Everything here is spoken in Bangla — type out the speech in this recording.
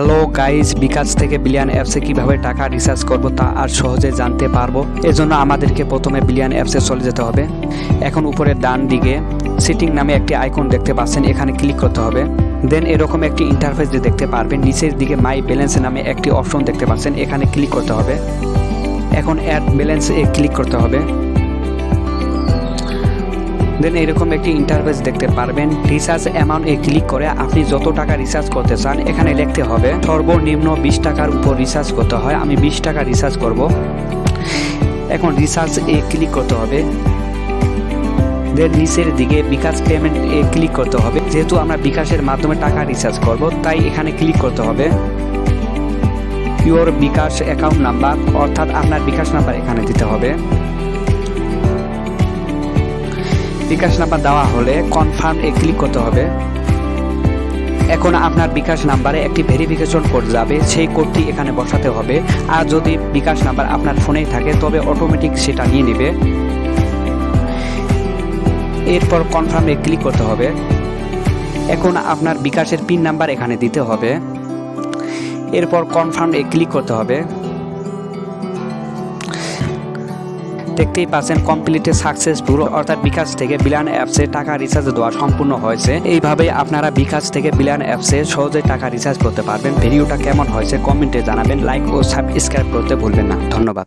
হ্যালো গাইজ বিকাশ থেকে বিলিয়ান অ্যাপসে কীভাবে টাকা রিচার্জ করব তা আর সহজে জানতে পারব। এজন্য আমাদেরকে প্রথমে বিলিয়ান অ্যাপসে চলে যেতে হবে। এখন উপরে ডান দিকে সিটিং নামে একটি আইকন দেখতে পাচ্ছেন, এখানে ক্লিক করতে হবে। দেন এরকম একটি ইন্টারফেস দেখতে পারবেন, নিচের দিকে মাই ব্যালেন্স নামে একটি অপশন দেখতে পাচ্ছেন, এখানে ক্লিক করতে হবে। এখন অ্যাড ব্যালেন্স এ ক্লিক করতে হবে। দেন এরকম একটি ইন্টারফেস দেখতে পারবেন। রিচার্জ অ্যামাউন্ট এ ক্লিক করে আপনি যত টাকা রিচার্জ করতে চান, এখানে লিখতে হবে, সর্বনিম্ন বিশ টাকার উপর রিচার্জ করতে হয়। আমি বিশ টাকা রিচার্জ করব। এখন রিচার্জ এ ক্লিক করতে হবে। দেন নিচের দিকে বিকাশ পেমেন্ট এ ক্লিক করতে হবে। যেহেতু আমরা বিকাশের মাধ্যমে টাকা রিচার্জ করব, তাই এখানে ক্লিক করতে হবে। ইউর বিকাশ অ্যাকাউন্ট নাম্বার অর্থাৎ আপনার বিকাশ নাম্বার এখানে দিতে হবে। বিকাশ নাম্বার দেওয়া হলে কনফার্ম এ ক্লিক করতে হবে। এখন আপনার বিকাশ নাম্বারে একটি ভেরিফিকেশন কোড যাবে, সেই কোডটি এখানে বসাতে হবে। আর যদি বিকাশ নাম্বার আপনার ফোনেই থাকে, তবে অটোমেটিক সেটা নিয়ে নেবে। এরপর কনফার্মে ক্লিক করতে হবে। এখন আপনার বিকাশের পিন নাম্বার এখানে দিতে হবে। এরপর কনফার্ম এ ক্লিক করতে হবে। দেখতেই পাচ্ছেন কমপ্লিটে সাকসেসফুল অর্থাৎ বিকাশ থেকে বিলান অ্যাপসে টাকা রিচার্জ দেওয়া সম্পূর্ণ হয়েছে। এইভাবে আপনারা বিকাশ থেকে বিলান অ্যাপসে সহজে টাকা রিচার্জ করতে পারবেন। ভিডিওটা কেমন হয়েছে কমেন্টে জানাবেন। লাইক ও সাবস্ক্রাইব করতে ভুলবেন না। ধন্যবাদ।